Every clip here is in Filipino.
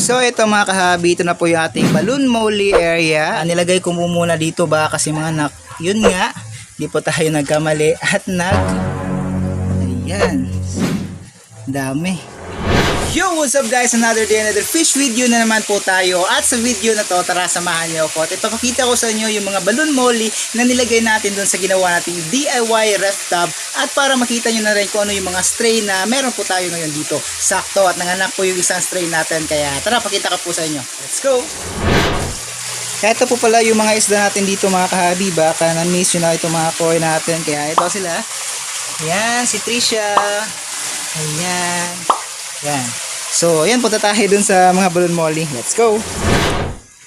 So ito mga kahabi, ito na po yung ating balloon molly area. Nilagay ko muna dito ba kasi mga anak, yun nga, di po tayo nagkamali at nag... Ayan. Dami. Yo, what's up guys? Another day, another fish video na naman po tayo. At sa video na to, tara samahan niyo ako. At ipapakita ko sa inyo yung mga balloon molly na nilagay natin doon sa ginawa nating DIY ref tub. At para makita nyo na rin kung ano yung mga stray na meron po tayo ngayon dito. Sakto at nanganak po yung isang stray natin. Kaya tara, pakita ko po sa inyo. Let's go! Ito po pala yung mga isda natin dito mga kahabi. Baka na-miss yun na itong mga koi natin. Kaya ito sila. Ayan, si Trisha. Ayan. Yan. So, ayan punta tayo dun sa mga balloon molly. Let's go!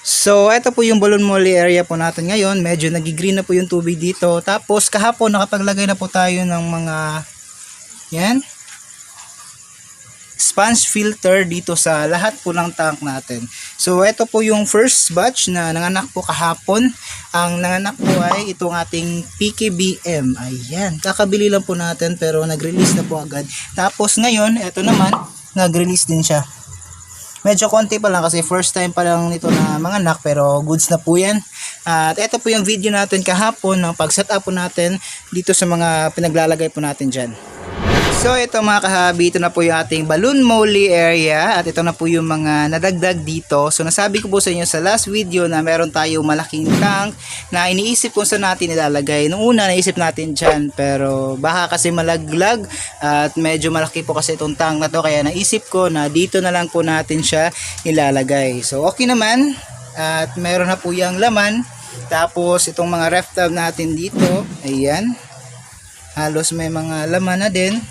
So, ito po yung balloon molly area po natin ngayon. Medyo nagigreen na po yung tubig dito. Tapos, kahapon nakapaglagay na po tayo ng mga yan sponge filter dito sa lahat po ng tank natin. So, ito po yung first batch na nanganak po kahapon. Ang nanganak po ay itong ating PKBM. Ayan, kakabili lang po natin pero nag-release na po agad. Tapos ngayon, ito naman, nag-release din siya. Medyo konti pa lang kasi first time pa lang nito na mga anak pero goods na po yan. At ito po yung video natin kahapon ng pag-set up po natin dito sa mga pinaglalagay po natin dyan. So ito mga kahabi, ito na po yung ating balloon molly area at ito na po yung mga nadagdag dito. So nasabi ko po sa inyo sa last video na meron tayo malaking tank na iniisip kung saan natin ilalagay. Nung una naisip natin dyan pero baka kasi malaglag at medyo malaki po kasi itong tank na to kaya naisip ko na dito na lang po natin siya ilalagay. So okay naman at meron na po yung laman. Tapos itong mga ref tub natin dito, ayan. Halos may mga laman na din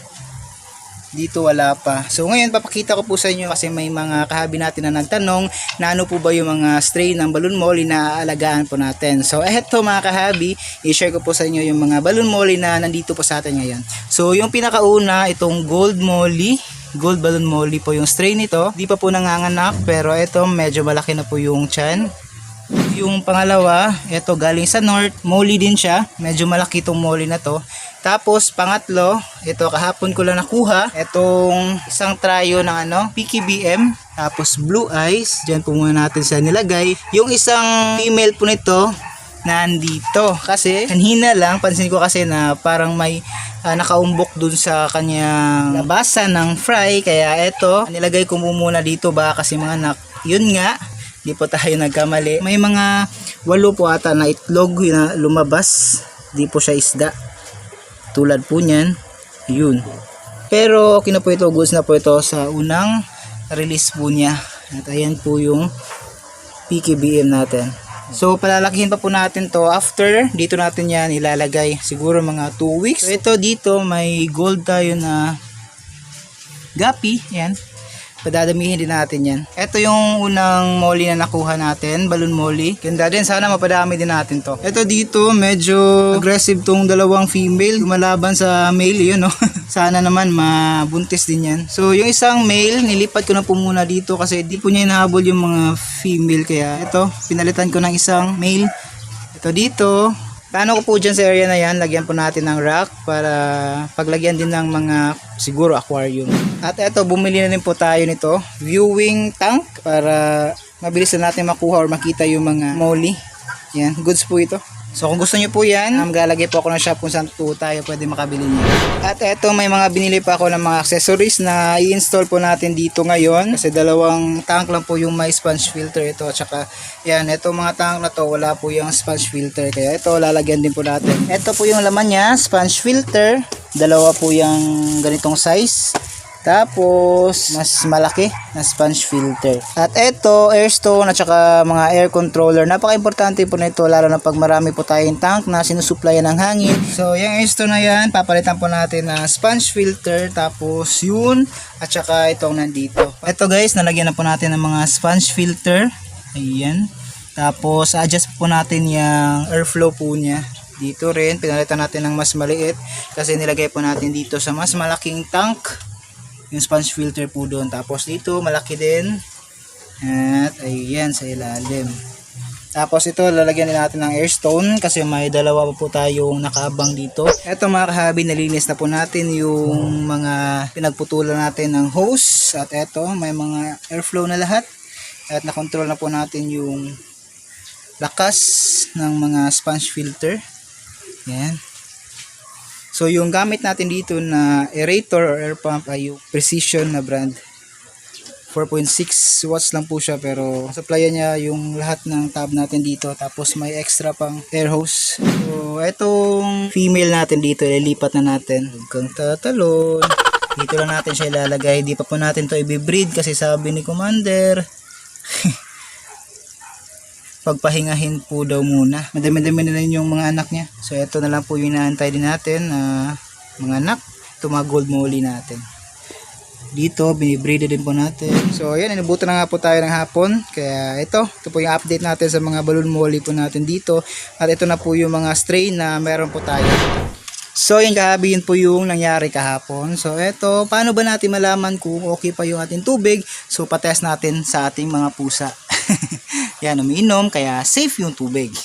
dito wala pa. So ngayon papakita ko po sa inyo kasi may mga kahabi natin na nagtanong na ano po ba yung mga strain ng balloon molly na aalagaan po natin. So eto mga kahabi, i-share ko po sa inyo yung mga balloon molly na nandito po sa atin ngayon. So yung pinakauna itong gold molly gold balloon molly po yung strain nito. Di pa po nanganganak pero ito medyo malaki na po yung chan. Yung pangalawa, ito galing sa north, molly din siya. Medyo malaki itong molly na to. Tapos pangatlo, ito kahapon ko lang nakuha, itong isang tryo ng ano, PKBM, tapos blue eyes, Diyan po muna natin sa nilagay. Yung isang female po nito, nandito. Kasi kanina lang, pansin ko kasi na parang may ah, nakaumbok dun sa kanyang labasan ng fry. Kaya ito, nilagay ko muna dito ba kasi mga anak, yun nga, di po tayo nagkamali. May mga walo po ata na itlog na lumabas. Di po siya isda. Tulad po niyan. Yun. Pero okay po ito. Goods na po ito sa unang release po niya. At ayan po yung PKBM natin. So palalakihin pa po natin to after dito natin yan ilalagay siguro mga 2 weeks. So ito dito may gold tayo na gapi, yan. Padadamihin din natin yan. Ito yung unang molly na nakuha natin, balloon molly. Ganda din, sana mapadami din natin to. Ito dito, medyo aggressive tong dalawang female. Lumalaban sa male, yun no. sana naman mabuntis din yan. So yung isang male, nilipat ko na po muna dito kasi di po niya inahabol yung mga female. Kaya ito, pinalitan ko ng isang male. Ito dito, Plano ko po dyan sa area na yan, lagyan po natin ng rock para paglagyan din ng mga siguro aquarium. At eto, bumili na rin po tayo nito, viewing tank para mabilis na natin makuha or makita yung mga molly. Yan, goods po ito. So kung gusto niyo po yan, maglalagay po ako ng shop kung saan po tayo pwede makabili niya. At eto, may mga binili pa ako ng mga accessories na i-install po natin dito ngayon. Kasi dalawang tank lang po yung may sponge filter ito. At saka, yan, eto mga tank na to, wala po yung sponge filter. Kaya ito, lalagyan din po natin. Ito po yung laman niya, sponge filter. Dalawa po yung ganitong size. Tapos, mas malaki na sponge filter. At ito, airstone at saka mga air controller. Napaka-importante po nito lalo na pag marami po tayong tank na sinusuplayan ng hangin. So, yung airstone na yan, papalitan po natin ng sponge filter. Tapos, yun. At saka itong nandito. Ito guys, nalagyan na po natin ng mga sponge filter. Ayan. Tapos, adjust po natin yung airflow po niya. Dito rin, pinalitan natin ng mas maliit kasi nilagay po natin dito sa mas malaking tank yung sponge filter po doon. Tapos dito, malaki din. At ayan sa ilalim. Tapos ito, lalagyan din natin ng airstone kasi may dalawa pa po tayong nakaabang dito. Ito mga kahabi, nalinis na po natin yung mga pinagputulan natin ng hose. At ito, may mga airflow na lahat. At nakontrol na po natin yung lakas ng mga sponge filter. Yan. So yung gamit natin dito na aerator or air pump ay yung Precision na brand. 4.6 watts lang po siya pero supplyan niya yung lahat ng tab natin dito tapos may extra pang air hose. So etong female natin dito ililipat na natin. Huwag tatalon. Dito lang natin siya ilalagay. Di pa po natin to i-breed kasi sabi ni Commander pagpahingahin po daw muna. Madami-dami na rin yung mga anak niya. So ito na lang po yung inaantay din natin na mga anak. Ito mga gold molly natin. Dito, binibreed din po natin. So ayan, inabutan na nga po tayo ng hapon. Kaya ito, ito po yung update natin sa mga balloon molly po natin dito. At ito na po yung mga strain na meron po tayo. So yung kahabi po yung nangyari kahapon. So eto, paano ba natin malaman kung okay pa yung ating tubig? So patest natin sa ating mga pusa. Yan, umiinom kaya safe yung tubig.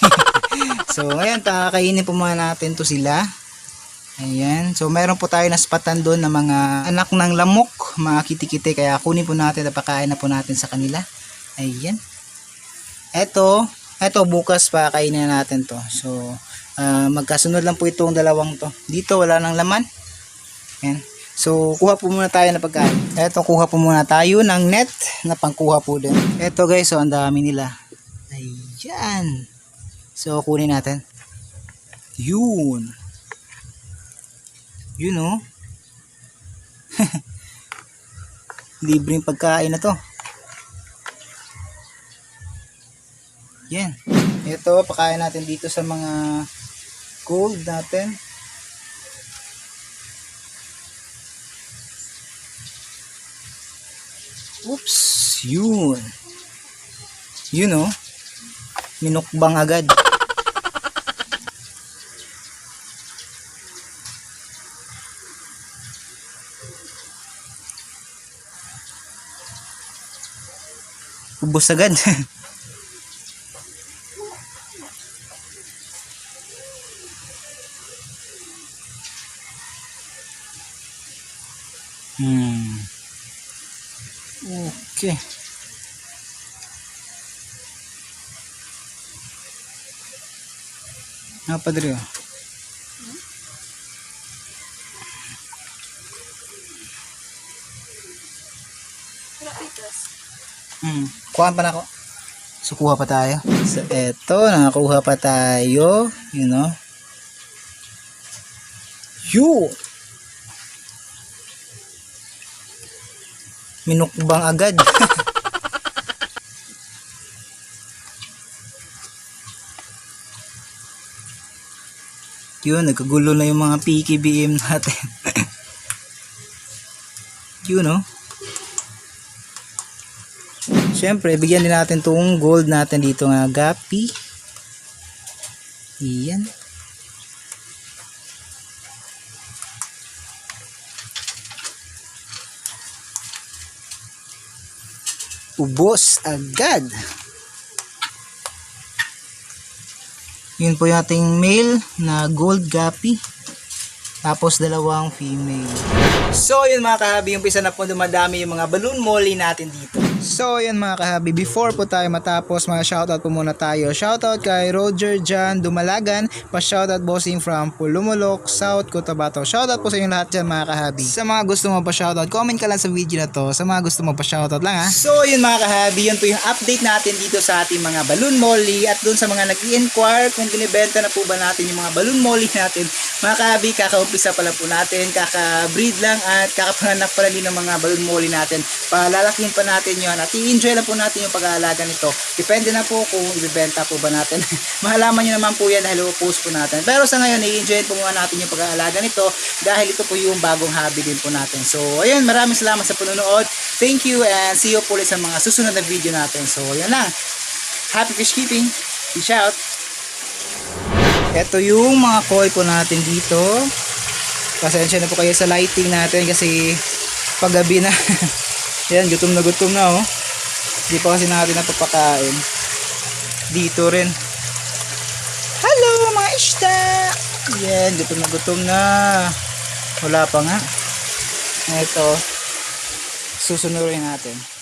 so ngayon, kakainin po muna natin to sila. Ayan. So meron po tayo na spatan doon na mga anak ng lamok, mga kitikite. Kaya kunin po natin at pakain na po natin sa kanila. Ayan. Eto, eto bukas pa kainin natin to. So ah, magkasunod lang po itong dalawang to. Dito wala nang laman. Ayan. So kuha po muna tayo ng pagkain. Eto kuha po muna tayo ng net na pangkuha po din. Eto guys, so ang dami nila. Ayan. So kunin natin. Yun. Yun oh. Libreng pagkain na to. Yan. Ito, pakain natin dito sa mga gold natin. Oops, yun. Yun oh. Minukbang agad. Ubus agad. hmm. Okay. Ah, padre. oh. Hmm. Kuha pa na ako. So, kuha pa tayo. So, eto, nakakuha pa tayo. You know. Yun! Minukbang agad. Yun, nagkagulo na yung mga PKBM natin. Yun, no? Siyempre, bigyan din natin tong gold natin dito nga gapi. Iyan. Ubos agad. Yun po yung ating male na gold gapi. Tapos dalawang female. So yun mga kahabi, umpisa na po dumadami yung mga balloon molly natin dito. So yun mga kahabi, before po tayo matapos, mga shoutout po muna tayo. Shoutout kay Roger Jan Dumalagan, pa shoutout bossing from Pulumulok, South Cotabato. Shoutout po sa inyo lahat dyan mga kahabi. Sa mga gusto mo pa shoutout, comment ka lang sa video na to. Sa mga gusto mo pa shoutout lang ha. So yun mga kahabi, yun po yung update natin dito sa ating mga balloon molly at dun sa mga nag inquire kung binibenta na po ba natin yung mga balloon molly natin. Mga kahabi, kakaumpisa pa lang po natin, kaka-breed lang at kakapanganak pa lang din ng mga balloon molly natin. Palalakihin pa natin yon at i-enjoy lang po natin yung pag-aalaga nito. Depende na po kung ibibenta po ba natin. Mahalaman nyo naman po yan dahil post po natin. Pero sa ngayon, i-enjoy po muna natin yung pag-aalaga nito dahil ito po yung bagong hobby din po natin. So, ayun, maraming salamat sa panonood. Thank you and see you po ulit sa mga susunod na video natin. So, yan lang. Happy fish keeping. Peace out. Ito yung mga koi po natin dito. Pasensya na po kayo sa lighting natin kasi paggabi na. Yan, gutom na gutom na oh. Hindi pa kasi natin napapakain. Dito rin. Hello mga isda! Yan, gutom na gutom na. Wala pa nga. Ito. Susunurin natin.